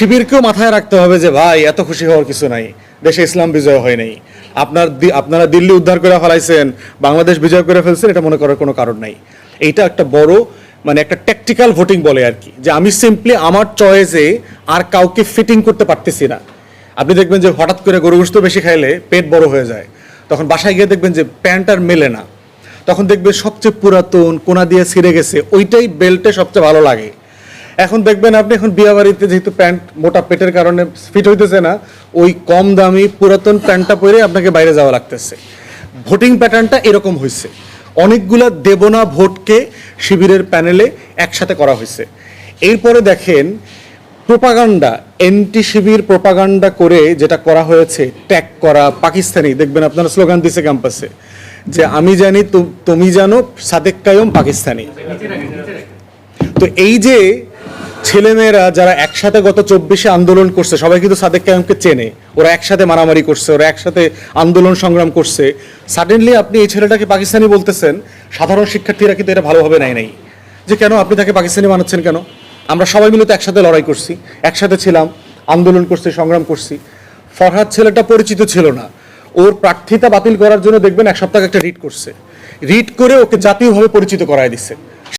শিবিরকেও মাথায় রাখতে হবে যে, ভাই, এত খুশি হওয়ার কিছু নাই। দেশে ইসলাম বিজয় হয় নাই। আপনার আপনারা দিল্লি উদ্ধার করে ফেলাইছেন, বাংলাদেশ বিজয় করে ফেলছেন, এটা মনে করার কোনো কারণ নাই। এইটা একটা বড় মানে একটা ট্যাকটিক্যাল ভোটিং বলে আর কি, যে আমি সিম্পলি আমার চয়েসে আর কাউকে ফিটিং করতে পারতেছি না। আপনি দেখবেন যে হঠাৎ করে গরু গোস্ত বেশি খাইলে পেট বড় হয়ে যায়। তখন বাসায় গিয়ে দেখবেন যে প্যান্ট আর মেলে না। তখন দেখবেন সবচেয়ে পুরাতন কোনা দিয়ে ছিঁড়ে গেছে, ওইটাই বেল্টে সবচেয়ে ভালো লাগে। এখন দেখবেন আপনি এখন বিয়ে বাড়িতে যেহেতু প্যান্ট মোটা পেটের কারণে ফিট হইতেছে না, ওই কম দামি পুরাতন প্যান্টটা পরে আপনাকে বাইরে যাওয়া লাগতেছে। ভোটিং প্যাটার্নটা এরকম হয়েছে অনেকগুলা দেবনা ভোটকে শিবিরের প্যানেলে একসাথে করা হয়েছে এরপরে দেখেন প্রোপাগান্ডা এন্টি শিবির প্রোপাগান্ডা করে যেটা করা হয়েছে ট্যাগ করা, পাকিস্তানি, দেখবেন আপনারা স্লোগান দিছে ক্যাম্পাসে যে আমি জানি তুমি জানো, সাদেক কায়ম পাকিস্তানি। তো এই যে ছেলেমেয়েরা যারা একসাথে গত চব্বিশে আন্দোলন করছে, সবাই কিন্তু সাদেক কায়মকে চেনে। ওরা একসাথে মারামারি করছে, ওরা একসাথে আন্দোলন সংগ্রাম করছে। সাডেনলি আপনি এই ছেলেটাকে পাকিস্তানি বলতেছেন, সাধারণ শিক্ষার্থীরা কিন্তু এটা ভালোভাবে নেয় নাই। যে কেন আপনি তাকে পাকিস্তানি মানাচ্ছেন কেন? আমরা সবাই মিলে তো একসাথে লড়াই করছি, একসাথে ছিলাম, আন্দোলন করছি, সংগ্রাম করছি। ফরহাদ ছেলেটা পরিচিত ছিল না। ওর প্রার্থিতা বাতিল করার জন্য দেখবেন এক সপ্তাহ একটা রিট করছে। রিট করে ওকে জাতীয়ভাবে পরিচিত করায় দিচ্ছে